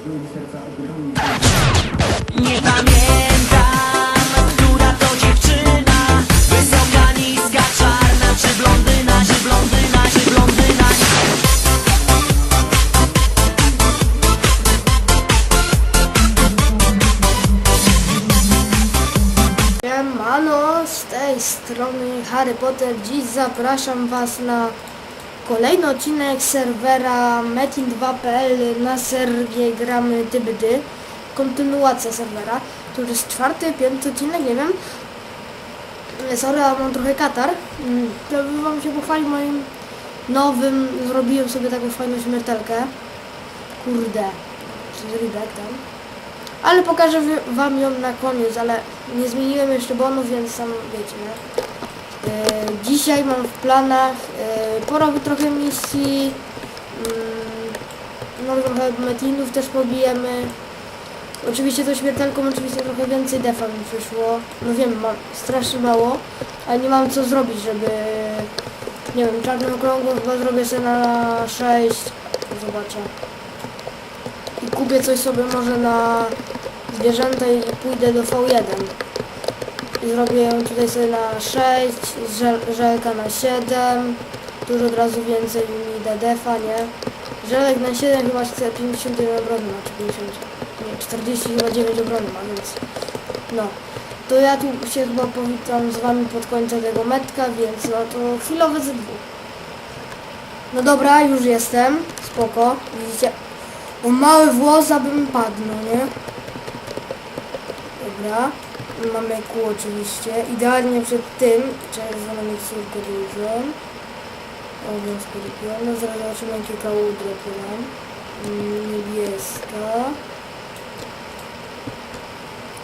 Nie pamiętam, która to dziewczyna Wysoka, niska, czarna Czy blondyna, czy blondyna, czy blondyna Siemano, z tej strony Harry Potter. Dziś zapraszam Was na kolejny odcinek serwera metin2.pl na serwie gramy Dybdy. Kontynuacja serwera. To już jest czwarty, piąty odcinek, nie wiem. Sorry, ale mam trochę katar. Mm, To bym Wam się pochwalił moim nowym, zrobiłem sobie taką fajną śmiertelkę. Kurde, rybek tam. Ale pokażę wam ją na koniec, ale nie zmieniłem jeszcze bonów, więc sam wiecie, nie? E, dzisiaj mam w planach e, porobić trochę misji, mm, no trochę metinów też pobijemy. Oczywiście to śmiertelką oczywiście trochę więcej defa mi przyszło. No wiem, mam strasznie mało, ale nie mam co zrobić, żeby nie wiem, czarną okrągłą chyba zrobię sobie na 6. Zobaczę. I kupię coś sobie może na zwierzęta i pójdę do V1. Zrobię tutaj sobie na 6, żel, żelka na 7. Dużo od razu więcej mi da defa, nie? Żelek na 7 chyba chce 51 obrony ma, czy 50, nie, 40 chyba 9 obrony ma, więc no. To ja tu się chyba powitam z wami pod końcem tego metka, więc no to chwilowe ze dwóch. No dobra, już jestem, spoko, widzicie? Bo mały włos, abym padł, no nie? Dobra. Mamy kół oczywiście. Idealnie przed tym. Czerwona miksturkę dużą. Obrączkę dopiero. Zaraz zobaczymy jakie kału dropy nam. Mm, Niebieska.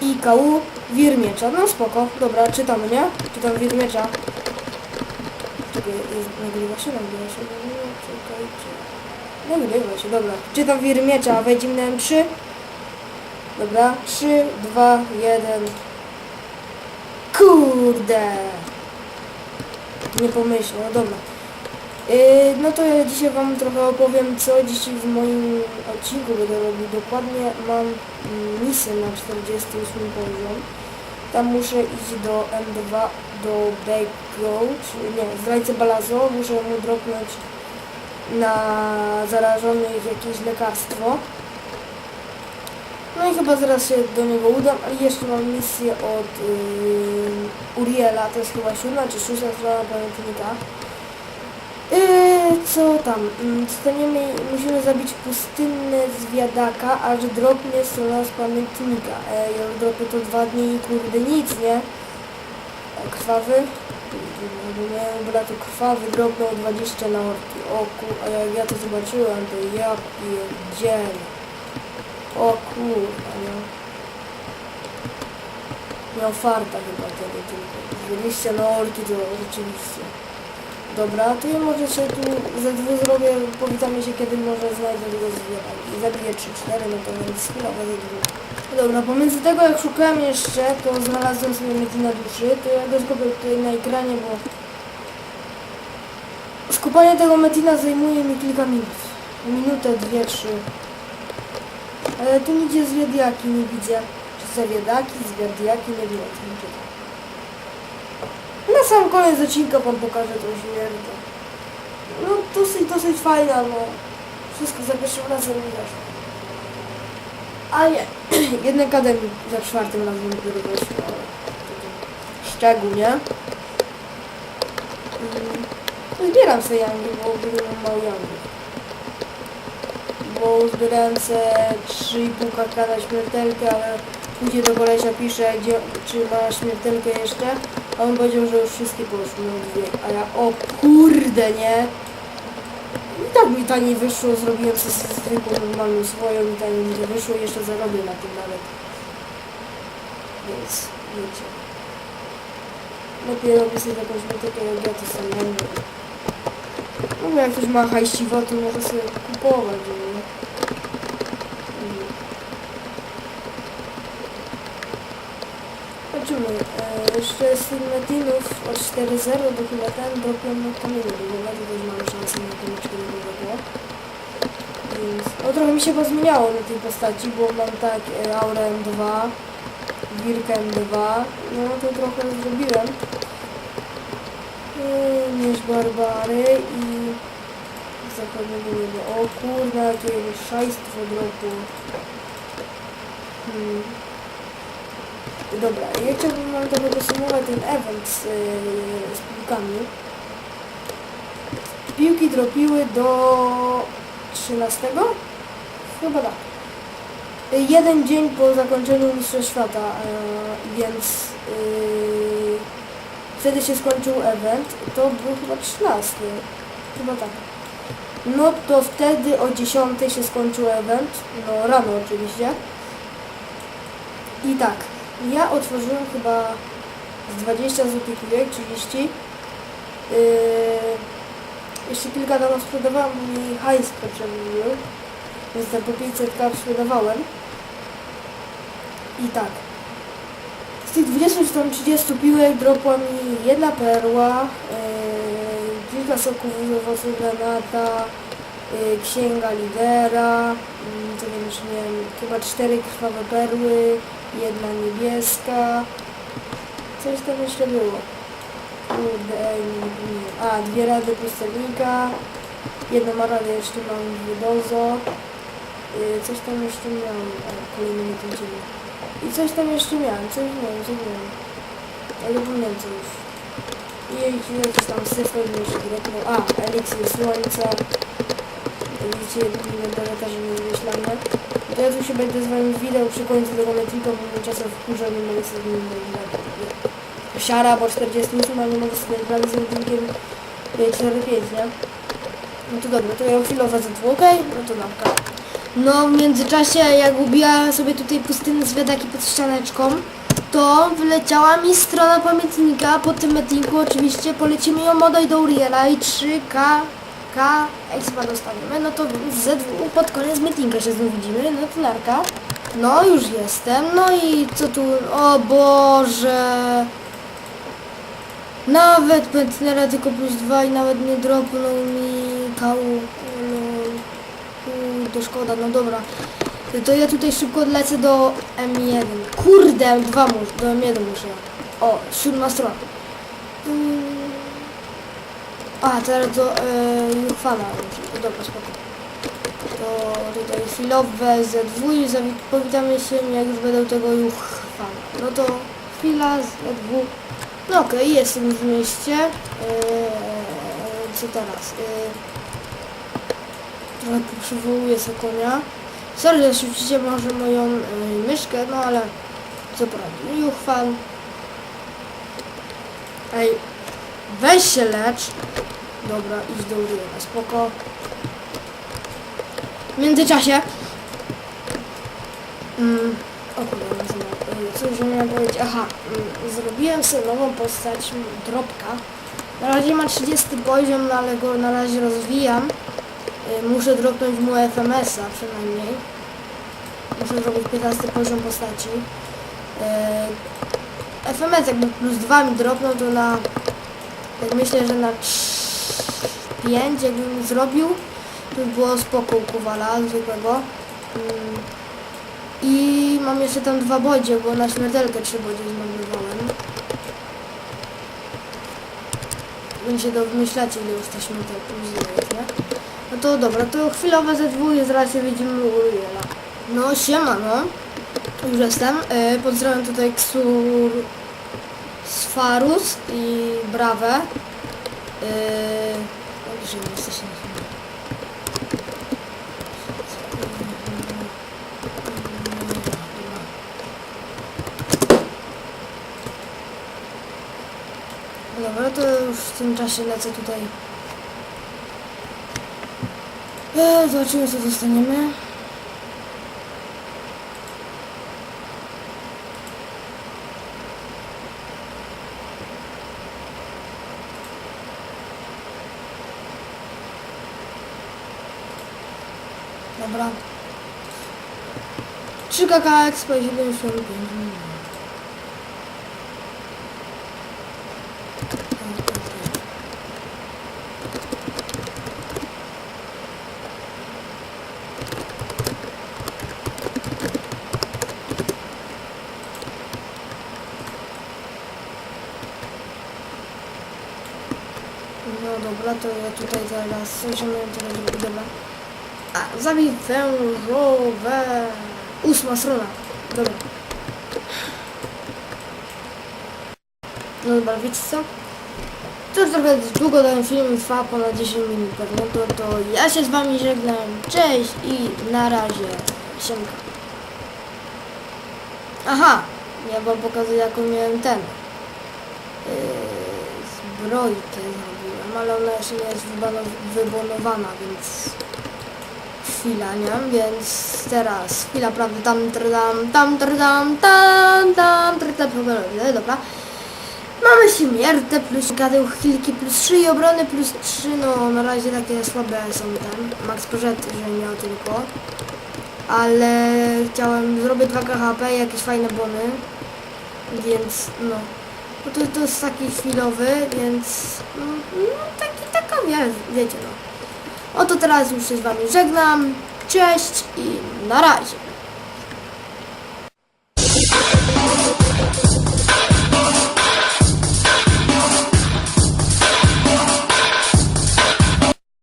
I kału wirmiecza. No spoko. Dobra, czytamy, nie? Czytam wirmiecza. Czekaj, jest, nagrywa się, nagrywa się. No, czekajcie. Nagrywa się, dobra. Czytam wirmiecza, wejdziemy na M3. Dobra, 3, 2, 1. Kurde! Nie pomyślę, no dobra. Yy, no to ja dzisiaj Wam trochę opowiem, co dzisiaj w moim odcinku będę robił. Dokładnie mam mm, misję na 48 poziom. Tam muszę iść do M2, do czy nie, zdrajcy Balazo. Muszę mu dropnąć na zarażonych jakieś lekarstwo. No i chyba zaraz się do niego udam, ale jeszcze mam misję od yy, Uriela, to jest chyba siódma czy szósta strona pamiętnika. Yy, co tam? Yy, Staniemy, musimy zabić pustynne zwiadaka, aż dropnie strona z pamiętnika. E, ja dropię to dwa dni i kurde nic, nie? E, krwawy? Nie, dobra, to krwawy dropnął 20 na orki. O ku, a jak ja to zobaczyłem, to ja pierdzielę. O kurwa, no. Miał farta chyba wtedy tylko. 20 na orki to rzeczywiście. Dobra, to ja może się tu ze dwóch zrobię, powitamy się kiedy może znajdę tego zwierzę. I zabiję 3-4, no to więc chwilowo ze dwóch. Dobra, pomiędzy tego jak szukałem jeszcze, to znalazłem sobie Metina duszy, to ja go zgubię tutaj na ekranie, bo skupanie tego Metina zajmuje mi kilka minut. Minutę, dwie, trzy. Ale tu nigdzie zwiadiaki nie widzę. Czy zawiadaki, zwiadiaki, nie wiem o. Na sam koniec odcinka wam pokażę tą śmierć. No dosyć, dosyć fajna, no. Wszystko za pierwszym razem nie weszło. A nie, jednak akademii za czwartym razem to szczegół, nie? Mm, Zbieram sobie jangi, bo ogólnie mam mało jangów bo zbierałem se 3,5 kk na śmiertelkę, ale później do kolesia pisze, gdzie, czy ma śmiertelkę jeszcze, a on powiedział, że już wszystkie poszły, dwie, a ja, o kurde, nie? I tak mi taniej wyszło, zrobiłem sobie zwykłą, normalną swoją i taniej mi to wyszło i jeszcze zarobię na tym nawet. Więc, wiecie. Lepiej robię sobie taką śmiertelkę, jak ja to sam robię. No jak ktoś ma hajściwo, to może sobie kupować, nie? Mm. Zobaczymy. E, jeszcze z tych metinów od 4.0 do chyba ten dropią na kamieniu, bo to też mam szansę na tym 4 było. Więc, no trochę mi się pozmieniało na tej postaci, bo mam tak e, Aurę M2, Wirkę M2, no to trochę zrobiłem. Yy, Mierz Barbary i zakładnego nieba. O kurde, jakie szajstwo dropu. Hmm. Dobra, ja chciałbym wam trochę podsumować ten event z, z piłkami. Piłki dropiły do 13? Chyba tak. Jeden dzień po zakończeniu Mistrzostw Świata, e, więc yy, wtedy się skończył event. To był chyba 13. Chyba tak. No to wtedy o 10 się skończył event. No rano oczywiście. I tak, ja otworzyłem chyba z 20 złotych kijek, 30. Yy, jeszcze kilka tam sprzedawałam, bo mi hajs potrzebny. Więc tam po 500 kart sprzedawałem. I tak. Z tych 20 czy tam 30 piłek dropła mi jedna perła, yy, kilka soków z owocu granata, yy, księga lidera, yy, co wiem, jeszcze nie wiem, chyba cztery krwawe perły, jedna niebieska, coś tam jeszcze było. Kurde, nie, nie. A, dwie rady pustelnika, jedną radę jeszcze mam dozo, yy, coś tam jeszcze miałem, o, kolejny dzień. I coś tam jeszcze miałem, coś miałem, coś miałem. Ale co już. I jakiś tam syfy mi jeszcze dropnął. A, eliksir słońca. Widzicie, inwentarza że nie wymyślamy. To ja tu się będę z wami widał przy końcu tego metrika, bo czasem wkurza, nie mogę sobie z nim Siara, bo 48, ale nie mogę sobie grać z metrikiem 4-5, nie? No to dobra, to ja chwilowo zatłukę, no to dobra. No w międzyczasie jak ubijałam sobie tutaj pustynne zwiadaki pod ścianeczką, to wyleciała mi strona pamiętnika, po tym metinku oczywiście polecimy ją odaj do Uriela i 3K K expa dostaniemy, no to Z2 pod koniec metinka się znów widzimy, no to narka. No już jestem, no i co tu, o Boże. Nawet Pentnera tylko plus 2 i nawet nie dropnął mi kału. No, kurde, szkoda, no dobra. To ja tutaj szybko odlecę do M1. Kurde, M2 muszę, do M1 muszę. O, siódma strona. A, teraz do e, muszę. Dobra, spoko. To tutaj chwilowe Z2 i zawi- powitamy się, jak już będą tego Juchwana. No to chwila Z2. No okej, jestem już w mieście. Eee, co teraz? Eee, trochę przywołuję sobie konia. Sorry, słyszycie może moją eee, myszkę, no ale co poradzi. Juchwan. Ej, weź się lecz. Dobra, idź do Uriela, spoko. W międzyczasie... Mm, o kurde. Y, Co już miałem powiedzieć? Aha, mm, zrobiłem sobie nową postać, Dropka. Na razie ma 30 poziom, no ale go na razie rozwijam. Y, Muszę dropnąć mu FMS-a przynajmniej. Muszę zrobić 15 poziom postaci. Y, FMS jakby plus 2 mi dropnął, to na... Tak myślę, że na 5 jakbym zrobił, to by było spoko u Kowala zwykłego. Mm, i mam jeszcze tam dwa bodzie, bo na śmiertelkę trzy bodzie zmarnowałem. Będzie do wymyślacie, ile już ta śmiertelka jest, nie? No to dobra, to chwilowe ze dwóch, zaraz się widzimy u Uriela. No siema, no. Już jestem. E, pozdrawiam tutaj Ksur... Sfarus i Brawę. E, Dobrze, nie jesteście na chwilę. Dobra, to już w tym czasie lecę tutaj. E, zobaczymy co dostaniemy. Dobra. 3 kk expo i 7 już robię. No dobra, to ja tutaj zaraz, 8 minut, dobra. A, zabij wężowe. Ósma strona. Dobra. No dobra, wiecie co? To już trochę długo ten film trwa, ponad 10 minut pewnie, to, to ja się z wami żegnam. Cześć i na razie. Siemka. Aha, ja wam pokazuję jaką miałem ten. Yy, zbrojkę zrobiłem, ale ona jeszcze nie jest wybano- wybonowana, więc chwila, nie? Więc teraz chwila prawdy, tam trdam, tam trdam, tam tam trdam, dobra. Mamy śmiertę plus gadeł chwilki plus 3 i obrony plus 3, no na razie takie słabe są tam. Max pożet, że miał tylko. Ale chciałem zrobić 2 KHP jakieś fajne bony. Więc no. No to, to jest taki chwilowy, więc no, no taki, taka wie, wiecie no. Oto teraz już się z wami żegnam. Cześć i na razie.